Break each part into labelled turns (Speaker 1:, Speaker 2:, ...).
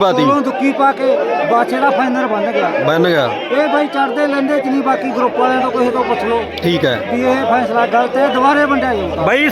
Speaker 1: ਬਾਤੀ
Speaker 2: ਕੋਲੋਂ ਦੁੱਕੀ ਪਾ ਕੇ ਬਾਛੇ ਦਾ ਫਾਈਨਲ ਬਣ ਗਿਆ।
Speaker 1: ਬਣ ਗਿਆ।
Speaker 2: ਇਹ ਬਾਈ ਚੜਦੇ ਲੈਂਦੇ ਚ ਨਹੀਂ ਬਾਕੀ ਗਰੁੱਪ ਵਾਲਿਆਂ ਤੋਂ ਕਿਸੇ ਤੋਂ ਪੁੱਛ ਲਓ
Speaker 1: ਠੀਕ ਹੈ।
Speaker 2: ਵੀ ਇਹ ਫੈਸਲਾ ਗਲਤ ਹੈ ਦੁਬਾਰੇ ਵੰਡਿਆ ਜਾਊਗਾ।
Speaker 1: ਬਾਈ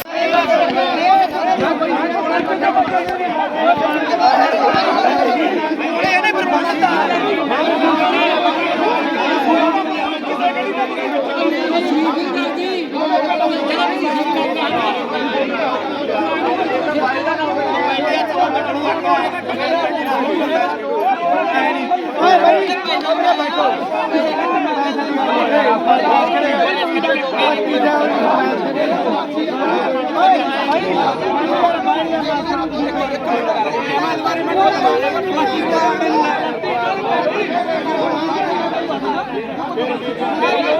Speaker 2: Thank you.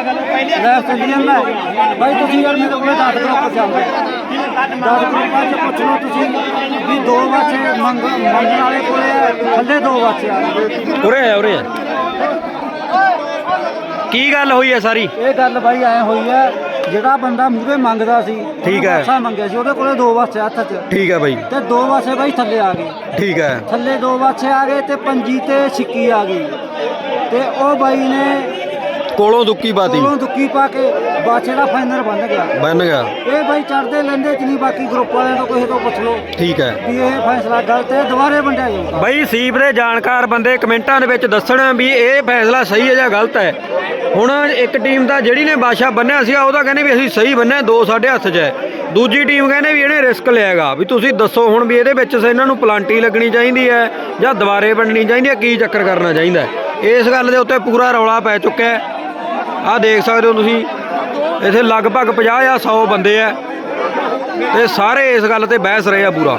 Speaker 2: ਜਾਂਦਾ ਬਾਈ ਤੁਸੀਂ ਯਾਰ ਮੇਰੇ ਕੋਲ 10 ਗਰੁੱਪ ਚੱਲਦੇ 10 ਗਰੁੱਪਾਂ ਚ ਪੁੱਛ ਲਓ ਤੁਸੀਂ ਵੀ ਦੋ ਬਾਛੇ ਮੰਗ ਮੰਗਣ ਵਾਲੇ ਕੋਲੇ ਆ, ਥੱਲੇ ਦੋ ਬਾਛੇ ਆ
Speaker 1: ਉਰੇ ਆ ਉਰੇ ਆ ਕੀ ਗੱਲ ਹੋਈ ਹੈ ਸਾਰੀ?
Speaker 2: ਇਹ ਗੱਲ ਬਾਈ ਐ ਹੋਈ ਹੈ ਜਿਹੜਾ ਬੰਦਾ ਮੂਹਰੇ ਮੰਗਦਾ ਸੀ
Speaker 1: ਠੀਕ ਹੈ।
Speaker 2: ਬਾਛਾ ਮੰਗਿਆ ਸੀ ਉਹਦੇ ਕੋਲੇ ਦੋ ਬਾਛੇ ਹੱਥ 'ਚ।
Speaker 1: ਠੀਕ ਹੈ ਬਾਈ।
Speaker 2: ਤੇ ਦੋ ਬਾਛੇ ਬਾਈ ਥੱਲੇ ਆ ਗਏ
Speaker 1: ਠੀਕ ਹੈ।
Speaker 2: ਥੱਲੇ ਦੋ ਬਾਛੇ ਆ ਗਏ ਤੇ ਪੰਜੀ ਤੇ ਛਿੱਕੀ ਆ ਗਈ। ਤੇ ਉਹ ਬਾਈ ਨੇ
Speaker 1: ਕੋਲੋਂ ਦੁੱਕੀ ਬਾਤੀ
Speaker 2: ਕੋਲੋਂ ਦੁੱਕੀ ਪਾ ਕੇ ਬਾਛੇ ਦਾ ਫਾਈਨਲ ਬਣ ਗਿਆ।
Speaker 1: ਬਣ ਗਿਆ।
Speaker 2: ਇਹ ਬਾਈ ਚੜਦੇ ਲੈਂਦੇ ਚ ਨਹੀਂ ਬਾਕੀ ਗਰੁੱਪ ਵਾਲਿਆਂ ਤੋਂ ਕਿਸੇ ਤੋਂ ਪੁੱਛ ਲਓ।
Speaker 1: ਠੀਕ ਹੈ।
Speaker 2: ਵੀ ਇਹ ਫੈਸਲਾ ਗਲਤ ਹੈ ਦੁਬਾਰੇ ਵੰਡਿਆ ਜਾਊਗਾ।
Speaker 1: ਬਾਈ ਸੀਪ ਦੇ ਜਾਣਕਾਰ ਬੰਦੇ ਕਮੈਂਟਾਂ ਦੇ ਵਿੱਚ ਦੱਸਣ ਵੀ ਇਹ ਫੈਸਲਾ ਸਹੀ ਹੈ ਜਾਂ ਗਲਤ ਹੈ। ਹੁਣ ਇੱਕ ਟੀਮ ਦਾ ਜਿਹੜੀ ਨੇ ਬਾਸ਼ਾ ਬੰਨਿਆ ਸੀ ਉਹਦਾ ਕਹਿੰਦੇ ਵੀ ਅਸੀਂ ਸਹੀ ਬੰਨਿਆ ਦੋ ਸਾਡੇ ਹੱਥ 'ਚ ਹੈ। ਦੂਜੀ ਟੀਮ ਕਹਿੰਦੇ ਵੀ ਇਹਨੇ ਰਿਸਕ ਲਿਆਗਾ ਵੀ ਤੁਸੀਂ ਦੱਸੋ ਹੁਣ ਵੀ ਇਹਦੇ ਵਿੱਚ ਇਹਨਾਂ ਨੂੰ ਪਲਾਂਟੀ ਲੱਗਣੀ ਚਾਹੀਦੀ ਹੈ ਜਾਂ ਦੁਬਾਰੇ ਵੰਡਣੀ ਚਾਹੀਦੀ ਹੈ ਕੀ ਚੱਕਰ ਕਰਨਾ ਚਾਹੀਦਾ ਇਸ ਗੱਲ ਦੇ ਉੱਤੇ ਪੂਰਾ ਰੌਲਾ ਪੈ ਚੁੱਕਿਆ ਹੈ। ਆਹ ਦੇਖ ਸਕਦੇ ਹੋ ਤੁਸੀਂ, ਇੱਥੇ ਲਗਭਗ 50 ਜਾਂ 100 ਬੰਦੇ ਆ ਤੇ ਸਾਰੇ ਇਸ ਗੱਲ ਤੇ ਬਹਿਸ ਰਹੇ ਆ ਪੂਰਾ।